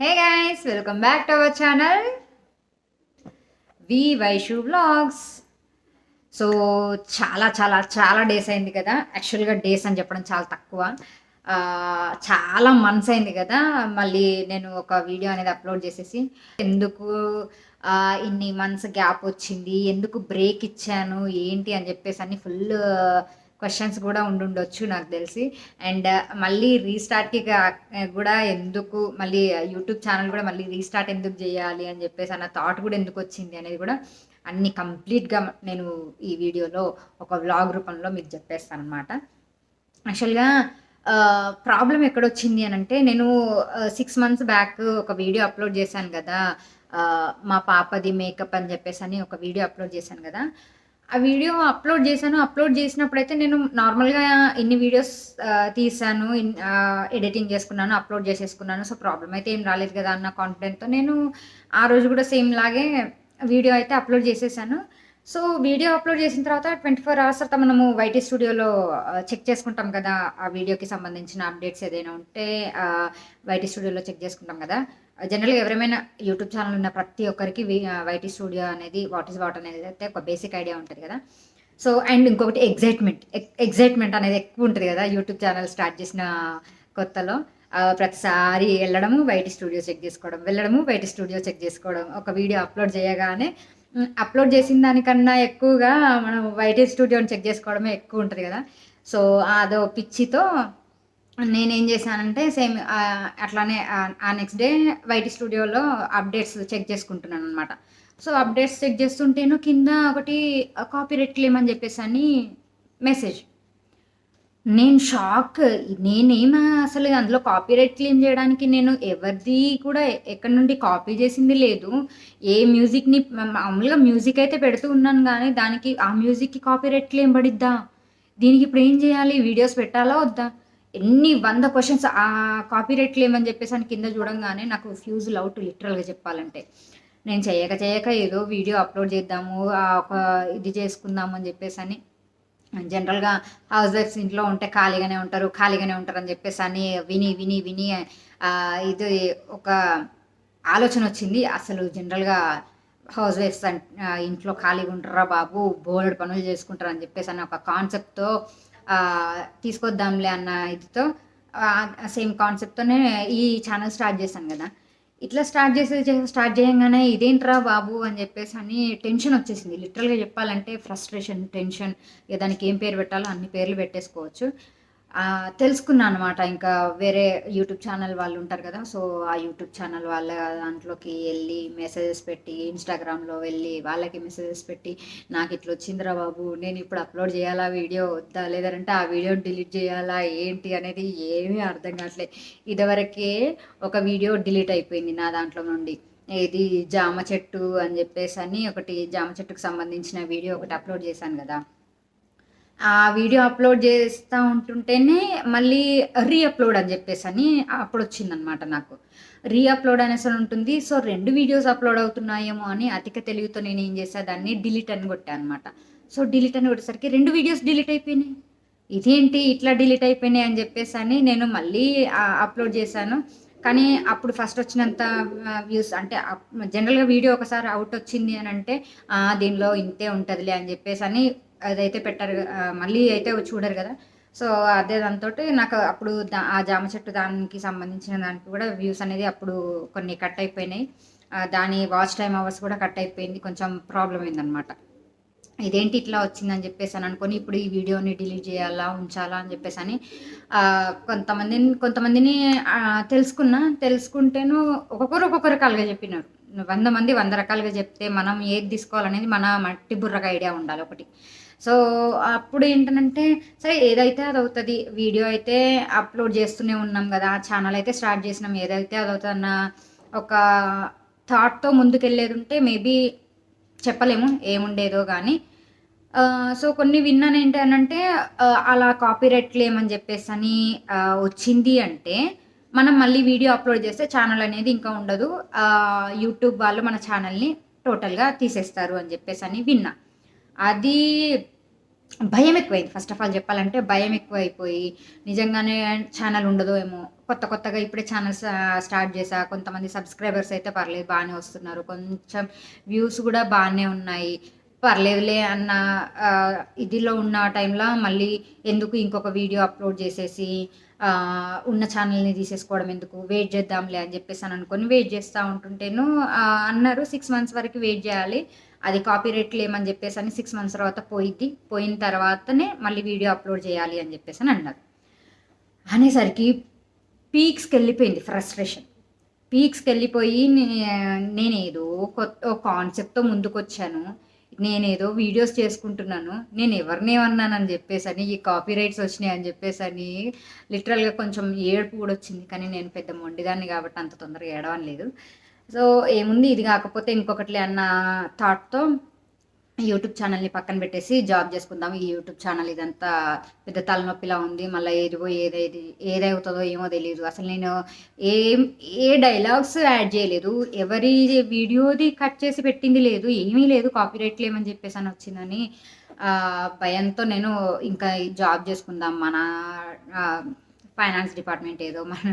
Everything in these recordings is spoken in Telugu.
Hey guys welcome back to our channel V Vaishu blogs so చాలా చాలా చాలా డేస్ అయింది కదా. యాక్చువల్గా డేస్ అని చెప్పడం చాలా తక్కువ. చాలా మంత్స్ అయింది కదా. మళ్ళీ నేను ఒక వీడియో అనేది అప్లోడ్ చేసేసి ఎందుకు ఇన్ని మంత్స్ గ్యాప్ వచ్చింది? ఎందుకు బ్రేక్ ఇచ్చాను? ఏంటి అని చెప్పేసి అన్ని ఫుల్ క్వశ్చన్స్ కూడా ఉండుండొచ్చు నాకు తెలిసి. అండ్ uh, మళ్ళీ రీస్టార్ట్కి uh, కూడా ఎందుకు మళ్ళీ uh, యూట్యూబ్ ఛానల్ కూడా మళ్ళీ రీస్టార్ట్ ఎందుకు చేయాలి అని చెప్పేసి అన్న థాట్ కూడా ఎందుకు వచ్చింది అనేది కూడా అన్ని కంప్లీట్గా నేను ఈ వీడియోలో ఒక వ్లాగ్ రూపంలో మీకు చెప్పేస్తాను అనమాట యాక్చువల్గా ప్రాబ్లం ఎక్కడొచ్చింది అని అంటే నేను సిక్స్ మంత్స్ బ్యాక్ ఒక వీడియో అప్లోడ్ చేశాను కదా మా పాపది మేకప్ అని చెప్పేసి అని ఒక వీడియో అప్లోడ్ చేశాను కదా ఆ వీడియో అప్లోడ్ చేశాను. అప్లోడ్ చేసినప్పుడు అయితే నేను నార్మల్గా ఇన్ని వీడియోస్ తీసాను ఎడిటింగ్ చేసుకున్నాను అప్లోడ్ చేసేసుకున్నాను. సో ప్రాబ్లం అయితే ఏం రాలేదు కదా అన్న కాన్ఫిడెంట్తో నేను ఆ రోజు కూడా సేమ్ లాగే వీడియో అయితే అప్లోడ్ చేసేసాను. సో వీడియో అప్లోడ్ చేసిన తర్వాత ట్వంటీ ఫోర్ అవర్స్ తర్వాత మనము వైటీ స్టూడియోలో చెక్ చేసుకుంటాం కదా ఆ వీడియోకి సంబంధించిన అప్డేట్స్ ఏదైనా ఉంటే వైటీ స్టూడియోలో చెక్ చేసుకుంటాం కదా. జనరల్గా ఎవరైనా యూట్యూబ్ ఛానల్ ఉన్న ప్రతి ఒక్కరికి వైటీ స్టూడియో అనేది వాట్ ఈస్ వాట్ అనేది అయితే ఒక బేసిక్ ఐడియా ఉంటుంది కదా. సో అండ్ ఇంకొకటి ఎగ్జైట్మెంట్. ఎగ్జైట్మెంట్ అనేది ఎక్కువ ఉంటుంది కదా యూట్యూబ్ ఛానల్ స్టార్ట్ చేసిన కొత్తలో. ప్రతిసారి వెళ్ళడము బయట స్టూడియో చెక్ చేసుకోవడం వెళ్ళడము బయట స్టూడియో చెక్ చేసుకోవడం. ఒక వీడియో అప్లోడ్ చేయగానే అప్లోడ్ చేసిన దానికన్నా ఎక్కువగా మనం బయట స్టూడియోని చెక్ చేసుకోవడమే ఎక్కువ ఉంటుంది కదా. సో అదో పిచ్చితో నేనేం చేశానంటే సేమ్ అట్లానే ఆ- నెక్స్ట్ డే వైటీ స్టూడియోలో అప్డేట్స్ చెక్ చేసుకుంటున్నాను అనమాట సో అప్డేట్స్ చెక్ చేస్తుంటేను కింద ఒకటి కాపీరైట్ క్లెయిమ్ అని చెప్పేసి అని మెసేజ్ నేను షాక్ నేనేం అసలు అందులో కాపీరైట్ క్లెయిమ్ చేయడానికి నేను ఎవరిది కూడా ఎక్కడి నుండి కాపీ చేసింది లేదు. ఏ మ్యూజిక్ని మామూలుగా మ్యూజిక్ అయితే పెడుతూ ఉన్నాను కానీ దానికి ఆ మ్యూజిక్కి కాపీరైట్ క్లెయిమ్ పడిద్దా? దీనికి ఇప్పుడు ఏం చేయాలి? వీడియోస్ పెట్టాలా? వద్దా? ఎన్ని వంద క్వశ్చన్స్ ఆ కాపీరైట్ క్లెయిమ్ అని చెప్పేసి అని కింద చూడంగానే నాకు ఫ్యూజ్ అవుట్ లిటరల్గా చెప్పాలంటే. నేను చేయక చేయక ఏదో వీడియో అప్లోడ్ చేద్దాము ఆ ఒక ఇది చేసుకుందాము అని చెప్పేసి అని. జనరల్గా హౌస్ వైఫ్స్ ఇంట్లో ఉంటే ఖాళీగానే ఉంటారు ఖాళీగానే ఉంటారు అని చెప్పేసి అని విని విని విని ఇది ఒక ఆలోచన వచ్చింది. అసలు జనరల్గా హౌస్ వైఫ్స్ ఇంట్లో ఖాళీగా ఉంటారా బాబు బోలెడు పనులు చేసుకుంటారు అని చెప్పేసి అని ఒక కాన్సెప్ట్తో తీసుకొద్దాంలే అన్న ఇదితో సేమ్ కాన్సెప్ట్తోనే ఈ ఛానల్ స్టార్ట్ చేశాను కదా. ఇట్లా స్టార్ట్ చేసేది స్టార్ట్ చేయంగానే ఇదేంట్రా బాబు అని చెప్పేసి అని టెన్షన్ వచ్చేసింది. లిటరల్గా చెప్పాలంటే ఫ్రస్ట్రేషన్ టెన్షన్ ఇక దానికి ఏం పేరు పెట్టాలో అన్ని పేర్లు పెట్టేసుకోవచ్చు. తెలుసుకున్నాను అనమాట ఇంకా వేరే యూట్యూబ్ ఛానల్ వాళ్ళు ఉంటారు కదా సో ఆ యూట్యూబ్ ఛానల్ వాళ్ళ దాంట్లోకి వెళ్ళి మెసేజెస్ పెట్టి ఇన్స్టాగ్రామ్లో వెళ్ళి వాళ్ళకి మెసేజెస్ పెట్టి నాకు ఇట్లా వచ్చిందిరా బాబు నేను ఇప్పుడు అప్లోడ్ చేయాలా వీడియో వద్దా లేదంటే ఆ వీడియో డిలీట్ చేయాలా ఏంటి అనేది ఏమీ అర్థం కావట్లేదు. ఇదివరకే ఒక వీడియో డిలీట్ అయిపోయింది నా దాంట్లో నుండి. ఇది జామ చెట్టు అని చెప్పేసి అని ఒకటి జామ చెట్టుకు సంబంధించిన వీడియో ఒకటి అప్లోడ్ చేశాను కదా. ఆ వీడియో అప్లోడ్ చేస్తూ ఉంటుంటేనే మళ్ళీ రీ అప్లోడ్ అని చెప్పేసి అని అప్పుడు వచ్చిందనమాట నాకు. రీ అప్లోడ్ అనేసి ఉంటుంది. సో రెండు వీడియోస్ అప్లోడ్ అవుతున్నాయేమో అని అతిక తెలివితో నేను ఏం చేసా దాన్ని డిలీట్ అని కొట్టాను అనమాట సో డిలీట్ అని కొట్టేసరికి రెండు వీడియోస్ డిలీట్ అయిపోయినాయి. ఇదేంటి ఇట్లా డిలీట్ అయిపోయినాయి అని చెప్పేసి అని నేను మళ్ళీ అప్లోడ్ చేశాను. కానీ అప్పుడు ఫస్ట్ వచ్చినంత వ్యూస్ అంటే జనరల్గా వీడియో ఒకసారి అవుట్ వచ్చింది అని అంటే దీనిలో ఇంతే ఉంటుందిలే అని చెప్పేసి అని అదైతే పెట్టారు మళ్ళీ అయితే చూడరు కదా. సో అదే దాంతో నాకు అప్పుడు ఆ జామ చెట్టు దానికి సంబంధించిన దానికి కూడా వ్యూస్ అనేది అప్పుడు కొన్ని కట్ అయిపోయినాయి. దాని వాచ్ టైం అవర్స్ కూడా కట్ అయిపోయింది కొంచెం ప్రాబ్లం అయిందనమాట ఇదేంటి ఇట్లా వచ్చిందని చెప్పేసి అని అనుకొని ఇప్పుడు ఈ వీడియోని డిలీట్ చేయాలా ఉంచాలా అని చెప్పేసి అని కొంతమందిని కొంతమందిని తెలుసుకున్నా తెలుసుకుంటేను ఒక్కొక్కరు ఒక్కొక్క రకాలుగా చెప్పినారు. వంద మంది వంద రకాలుగా చెప్తే మనం ఏది తీసుకోవాలనేది మన మట్టి బుర్రగా ఐడియా ఉండాలి ఒకటి. సో అప్పుడు ఏంటంటే సరే ఏదైతే అది అవుతుంది వీడియో అయితే అప్లోడ్ చేస్తూనే ఉన్నాం కదా ఛానల్ అయితే స్టార్ట్ చేసినాం ఏదైతే అది అవుతుంది అన్న ఒక థాట్తో ముందుకెళ్ళేది ఉంటే మేబీ చెప్పలేము ఏముండేదో కానీ సో కొన్ని విన్నాను ఏంటి అని అంటే అలా కాపీరైట్ క్లెయిమ్ అని చెప్పేసి అని వచ్చింది అంటే మనం మళ్ళీ వీడియో అప్లోడ్ చేస్తే ఛానల్ అనేది ఇంకా ఉండదు. యూట్యూబ్ వాళ్ళు మన ఛానల్ని టోటల్గా తీసేస్తారు అని చెప్పేసి అని విన్నా. అది భయం ఎక్కువైంది. ఫస్ట్ ఆఫ్ ఆల్ చెప్పాలంటే భయం ఎక్కువైపోయి నిజంగానే ఛానల్ ఉండదో ఏమో. కొత్త కొత్తగా ఇప్పుడే ఛానల్స్ స్టార్ట్ చేసా. కొంతమంది సబ్స్క్రైబర్స్ అయితే పర్లేదు బాగానే వస్తున్నారు. కొంచెం వ్యూస్ కూడా బాగానే ఉన్నాయి. పర్లేదులే అన్న ఇదిలో ఉన్న టైంలో మళ్ళీ ఎందుకు ఇంకొక వీడియో అప్లోడ్ చేసేసి ఉన్న ఛానల్ని తీసేసుకోవడం ఎందుకు? వెయిట్ చేద్దాంలే అని చెప్పేసి అని అనుకొని వెయిట్ చేస్తూ ఉంటుంటేను అన్నారు. సిక్స్ మంత్స్ వరకు వెయిట్ చేయాలి. అది కాపీ రేట్లు ఏమని చెప్పేసి అని సిక్స్ మంత్స్ తర్వాత పోయిద్ది. పోయిన తర్వాతనే మళ్ళీ వీడియో అప్లోడ్ చేయాలి అని చెప్పేసి అని అన్నారు. అనేసరికి పీక్స్కి వెళ్ళిపోయింది ఫ్రస్ట్రేషన్ పీక్స్కి వెళ్ళిపోయి నేనేదో కొత్త కాన్సెప్ట్తో ముందుకు వచ్చాను నేనేదో వీడియోస్ చేసుకుంటున్నాను నేను ఎవరినేమన్నానని చెప్పేసి అని ఈ కాపీ రైట్స్ వచ్చినాయి అని చెప్పేసి అని లిటరల్గా కొంచెం ఏడుపు కూడా వచ్చింది. కానీ నేను పెద్ద మొండిదాన్ని కాబట్టి అంత తొందరగా ఏడవని లేదు. సో ఏముంది? ఇది కాకపోతే ఇంకొకటి అన్న థాట్తో యూట్యూబ్ ఛానల్ని పక్కన పెట్టేసి జాబ్ చేసుకుందాం. ఈ యూట్యూబ్ ఛానల్ ఇదంతా పెద్ద తలనొప్పిలా ఉంది. మళ్ళీ ఏదిగో ఏదైది ఏదవుతుందో ఏమో తెలియదు అసలు నేను ఏం ఏ డైలాగ్స్ యాడ్ చేయలేదు. ఎవరి వీడియోది కట్ చేసి పెట్టింది లేదు. ఏమీ లేదు. కాపీరైట్ లేమని చెప్పేసి అని వచ్చిందని భయంతో నేను ఇంకా జాబ్ చేసుకుందాం. మన ఫైనాన్స్ డిపార్ట్మెంట్ ఏదో మన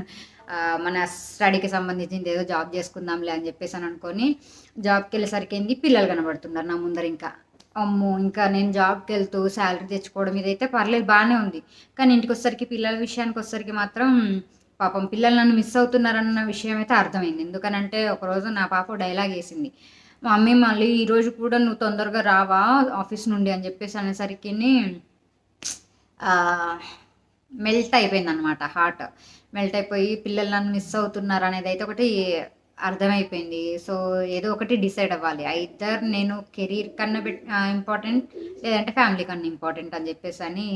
మన స్టడీకి సంబంధించింది ఏదో జాబ్ చేసుకుందాంలే అని చెప్పేసి అని అనుకొని జాబ్కి వెళ్ళేసరికి ఏంది? పిల్లలు కనబడుతున్నారు నా ముందర ఇంకా. అమ్మో! ఇంకా నేను జాబ్కి వెళ్తూ శాలరీ తెచ్చుకోవడం ఇదైతే పర్లేదు బాగానే ఉంది. కానీ ఇంటికి వచ్చేసరికి పిల్లల విషయానికి వచ్చేసరికి మాత్రం పాపం పిల్లలు నన్ను మిస్ అవుతున్నారన్న విషయం అయితే అర్థమైంది. ఎందుకనంటే ఒకరోజు నా పాప డైలాగ్ వేసింది. మా మమ్మీ మళ్ళీ ఈరోజు కూడా నువ్వు తొందరగా రావా ఆఫీస్ నుండి అని చెప్పేసి అనేసరికి మెల్ట్ అయిపోయింది అనమాట హార్ట్. మెల్ట్ అయిపోయి పిల్లలు నన్ను మిస్ అవుతున్నారు అనేది అయితే ఒకటి అర్థమైపోయింది. సో ఏదో ఒకటి డిసైడ్ అవ్వాలి. ఐదర్ నేను కెరీర్ కన్నా ఇంపార్టెంట్ లేదంటే ఫ్యామిలీ కన్నా ఇంపార్టెంట్ అని చెప్పేసి అని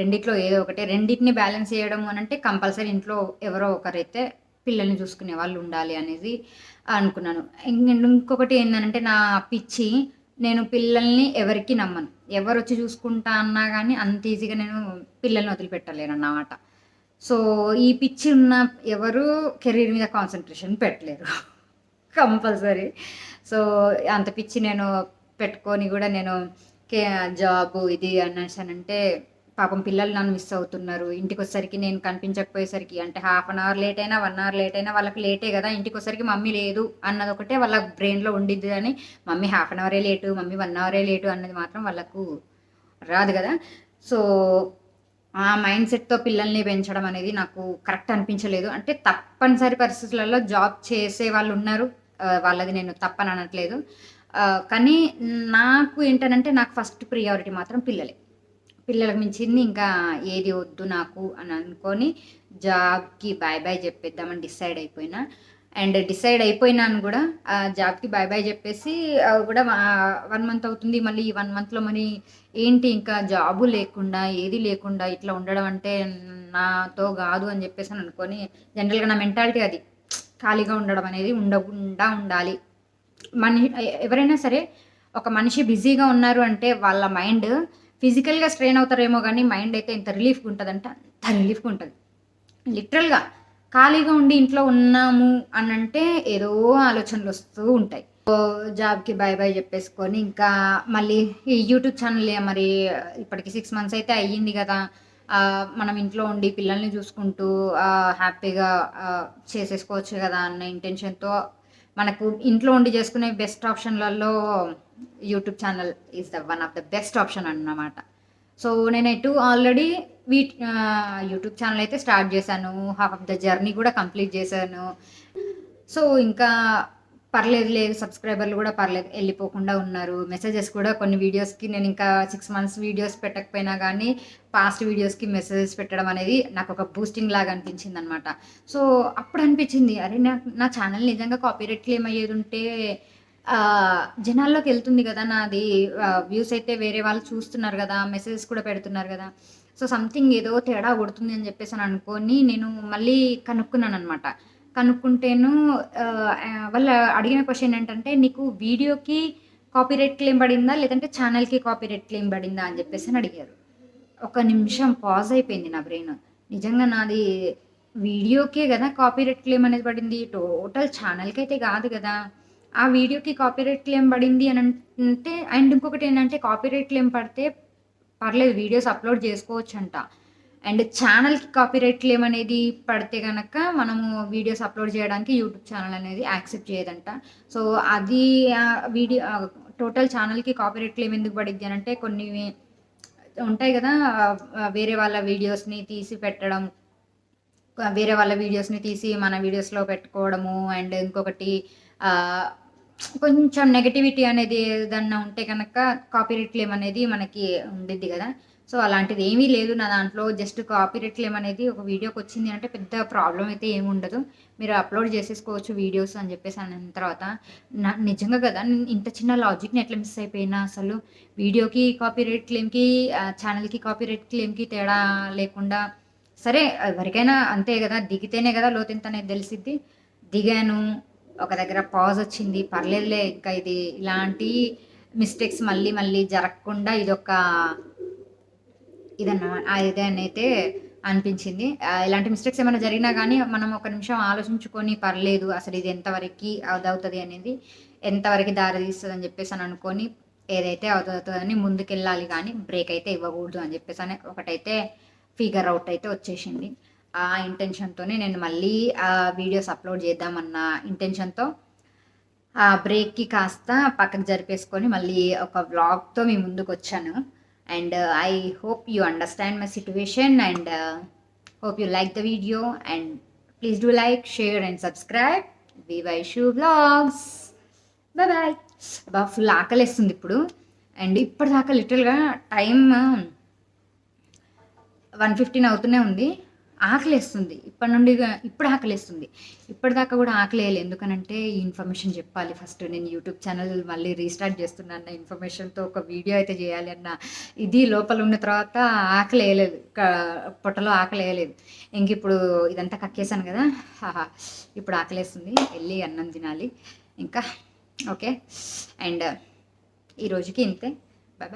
రెండిట్లో ఏదో ఒకటి రెండింటిని బ్యాలెన్స్ చేయడం అని అంటే కంపల్సరీ ఇంట్లో ఎవరో ఒకరైతే పిల్లల్ని చూసుకునే వాళ్ళు ఉండాలి అనేది అనుకున్నాను. ఇంకొకటి ఏంటంటే నా పిచ్చి నేను పిల్లల్ని ఎవరికి నమ్మను. ఎవరు వచ్చి చూసుకుంటా అన్నా కానీ అంత ఈజీగా నేను పిల్లల్ని వదిలిపెట్టలేను అన్నమాట. సో ఈ పిచ్చి ఉన్న ఎవరు కెరీర్ మీద కాన్సన్ట్రేషన్ పెట్టలేరు. కంపల్సరీ. సో అంత పిచ్చి నేను పెట్టుకొని కూడా నేను కే జాబ్ ఇది అనేసానంటే పాపం పిల్లలు నన్ను మిస్ అవుతున్నారు. ఇంటికి వచ్చేసరికి నేను కనిపించకపోయేసరికి అంటే హాఫ్ అన్ అవర్ లేట్ అయినా వన్ అవర్ లేట్ అయినా వాళ్ళకి లేటే కదా ఇంటికి వచ్చేసరికి మమ్మీ లేదు అన్నది ఒకటే వాళ్ళ బ్రెయిన్లో ఉండిద్ది అని mummy half an అవరే late mummy one అవరే late అన్నది మాత్రం వాళ్ళకు రాదు కదా. సో ఆ మైండ్ సెట్తో పిల్లల్ని పెంచడం అనేది నాకు కరెక్ట్ అనిపించలేదు. అంటే తప్పనిసరి పరిస్థితులలో జాబ్ చేసే వాళ్ళు ఉన్నారు. వాళ్ళది నేను తప్పని అనట్లేదు కానీ నాకు ఏంటనంటే నాకు ఫస్ట్ ప్రియారిటీ మాత్రం పిల్లలే. పిల్లలకు మించింది ఇంకా ఏది వద్దు నాకు అని అనుకొని జాబ్కి బాయ్ బాయ్ చెప్పేద్దామని డిసైడ్ అయిపోయినా. అండ్ డిసైడ్ అయిపోయినాను కూడా ఆ జాబ్కి బాయ్ బాయ్ చెప్పేసి ఆ, కూడా వన్ మంత్ అవుతుంది. మళ్ళీ ఈ వన్ మంత్లో మరి ఏంటి ఇంకా జాబు లేకుండా ఏది లేకుండా ఇట్లా ఉండడం అంటే నాతో కాదు అని చెప్పేసి అని అనుకొని జనరల్గా నా మెంటాలిటీ అది ఖాళీగా ఉండడం అనేది ఉండకుండా ఉండాలి. మనిషి ఎవరైనా సరే ఒక మనిషి బిజీగా ఉన్నారు అంటే వాళ్ళ మైండ్ ఫిజికల్గా స్ట్రెయిన్ అవుతారేమో కానీ మైండ్ అయితే ఇంత రిలీఫ్గా ఉంటుందంటే అంత రిలీఫ్గా ఉంటుంది. లిటరల్గా ఖాళీగా ఉండి ఇంట్లో ఉన్నాము అని అంటే ఏదో ఆలోచనలు వస్తూ ఉంటాయి. జాబ్కి బాయ్ బాయ్ చెప్పేసుకొని ఇంకా మళ్ళీ ఈ యూట్యూబ్ ఛానల్ మరి ఇప్పటికి సిక్స్ మంత్స్ అయితే అయ్యింది కదా మనం ఇంట్లో ఉండి పిల్లల్ని చూసుకుంటూ హ్యాపీగా చేసేసుకోవచ్చు కదా అన్న ఇంటెన్షన్తో మనకు ఇంట్లో ఉండి చేసుకునే best ఆప్షన్లలో YouTube channel is the one of the best option అన్నమాట. సో నేను ఎటు ఆల్రెడీ వీ యూట్యూబ్ ఛానల్ అయితే స్టార్ట్ చేశాను. హాఫ్ ఆఫ్ ద జర్నీ కూడా కంప్లీట్ చేశాను. సో ఇంకా పర్లేదు లేదు. సబ్స్క్రైబర్లు కూడా పర్లేదు వెళ్ళిపోకుండా ఉన్నారు. మెసేజెస్ కూడా కొన్ని వీడియోస్కి నేను ఇంకా సిక్స్ మంత్స్ వీడియోస్ పెట్టకపోయినా కానీ పాస్ట్ వీడియోస్కి మెసేజెస్ పెట్టడం అనేది నాకు ఒక బూస్టింగ్ లాగా అనిపించింది అనమాట సో అప్పుడు అనిపించింది అరే నా నా ఛానల్ నిజంగా కాపీరైట్ క్లెయిమ్ అయ్యేది ఉంటే జనాల్లోకి వెళ్తుంది కదా నాది వ్యూస్ అయితే వేరే వాళ్ళు చూస్తున్నారు కదా మెసేజెస్ కూడా పెడుతున్నారు కదా. సో సంథింగ్ ఏదో తేడా కొడుతుంది అని చెప్పేసి అని అనుకొని నేను మళ్ళీ కనుక్కున్నాను అనమాట కనుక్కుంటేను వాళ్ళు అడిగిన క్వశ్చన్ ఏంటంటే నీకు వీడియోకి కాపీరైట్ క్లెయిమ్ పడిందా? లేదంటే ఛానల్కి కాపీరైట్ క్లెయిమ్ పడిందా? అని చెప్పేసి అని అడిగారు. ఒక నిమిషం పాజ్ అయిపోయింది నా బ్రెయిన్ నిజంగా నాది వీడియోకే కదా కాపీరైట్ క్లెయిమ్ అనేది పడింది. టోటల్ ఛానల్కి అయితే కాదు కదా. ఆ వీడియోకి కాపీరైట్ క్లెయిమ్ పడింది అని అంటే అండ్ ఇంకొకటి ఏంటంటే కాపీరైట్ క్లెయిమ్ పడితే పర్లేదు వీడియోస్ అప్లోడ్ చేసుకోవచ్చు అంట అండ్ ఛానల్కి కాపీరైట్ క్లెయిమ్ అనేది పడితే కనుక మనము వీడియోస్ అప్లోడ్ చేయడానికి యూట్యూబ్ ఛానల్ అనేది యాక్సెప్ట్ చేయదంట. సో అది వీడియో టోటల్ ఛానల్కి కాపీరైట్ క్లెయిమ్ ఎందుకు పడిద్ది అని అంటే కొన్ని ఉంటాయి కదా వేరే వాళ్ళ వీడియోస్ని తీసి పెట్టడం వేరే వాళ్ళ వీడియోస్ని తీసి మన వీడియోస్లో పెట్టుకోవడము అండ్ ఇంకొకటి కొంచెం నెగటివిటీ అనేది ఏదన్నా ఉంటే కనుక కాపీరైట్ క్లెయిమ్ అనేది మనకి ఉండిద్ది కదా. సో అలాంటిది ఏమీ లేదు నా దాంట్లో. జస్ట్ కాపీరైట్ క్లెయిమ్ అనేది ఒక వీడియోకి వచ్చింది అంటే పెద్ద ప్రాబ్లం అయితే ఏమి ఉండదు. మీరు అప్లోడ్ చేసేసుకోవచ్చు వీడియోస్ అని చెప్పేసి అన్న తర్వాత. నా నిజంగా కదా నేను ఇంత చిన్న లాజిక్ని ఎట్లా మిస్ అయిపోయినా అసలు? వీడియోకి కాపీరైట్ క్లెయిమ్కి ఛానల్కి కాపీరైట్ క్లెయిమ్కి తేడా లేకుండా సరే ఎవరికైనా అంతే కదా దిగితేనే కదా లోతెంత అనేది తెలిసిద్ది. దిగాను ఒక దగ్గర పాజ్ వచ్చింది. పర్లేదులే ఇంకా ఇది ఇలాంటి మిస్టేక్స్ మళ్ళీ మళ్ళీ జరగకుండా ఇదొక ఇదన్నమాట అయితే అనిపించింది. ఇలాంటి మిస్టేక్స్ ఏమైనా జరిగినా కానీ మనం ఒక నిమిషం ఆలోచించుకొని పర్లేదు అసలు ఇది ఎంతవరకు అవుతుంది అనేది ఎంతవరకు దారి తీస్తుంది అని చెప్పేసి అని అనుకొని ఏదైతే అవుతుందని ముందుకెళ్ళాలి కానీ బ్రేక్ అయితే ఇవ్వకూడదు అని చెప్పేసి అని ఒకటైతే ఫిగర్ అవుట్ అయితే వచ్చేసింది. ఆ ఇంటెన్షన్తోనే నేను మళ్ళీ ఆ వీడియోస్ అప్లోడ్ చేద్దామన్న ఇంటెన్షన్తో ఆ బ్రేక్కి కాస్త పక్కకు జరిపేసుకొని మళ్ళీ ఒక వ్లాగ్తో మీ ముందుకు వచ్చాను and I hope you understand my situation and hope you like the video and please do like share and subscribe. V Vaishu blogs bye bye బా ఫుల్ ఆకలిస్తుంది ఇప్పుడు. అండ్ ఇప్పటిదాకా లిటిల్గా టైం వన్ ఫిఫ్టీన్ అవుతూనే ఉంది. ఆకలేస్తుంది. ఇప్పటి నుండి ఇప్పుడు ఆకలేస్తుంది. ఇప్పటిదాకా కూడా ఆకలేయాలి. ఎందుకనంటే ఈ ఇన్ఫర్మేషన్ చెప్పాలి ఫస్ట్. నేను యూట్యూబ్ ఛానల్ మళ్ళీ రీస్టార్ట్ చేస్తున్నా అన్న ఇన్ఫర్మేషన్తో ఒక వీడియో అయితే చేయాలి అన్న ఇది లోపల ఉన్న తర్వాత ఆకలి వేయలేదు పొట్టలో ఆకలి వేయలేదు ఇంక ఇప్పుడు ఇదంతా కక్కేసాను కదా. ఇప్పుడు ఆకలేస్తుంది. వెళ్ళి అన్నం తినాలి. ఇంకా ఓకే. అండ్ ఈ రోజుకి ఇంతే. బాయ్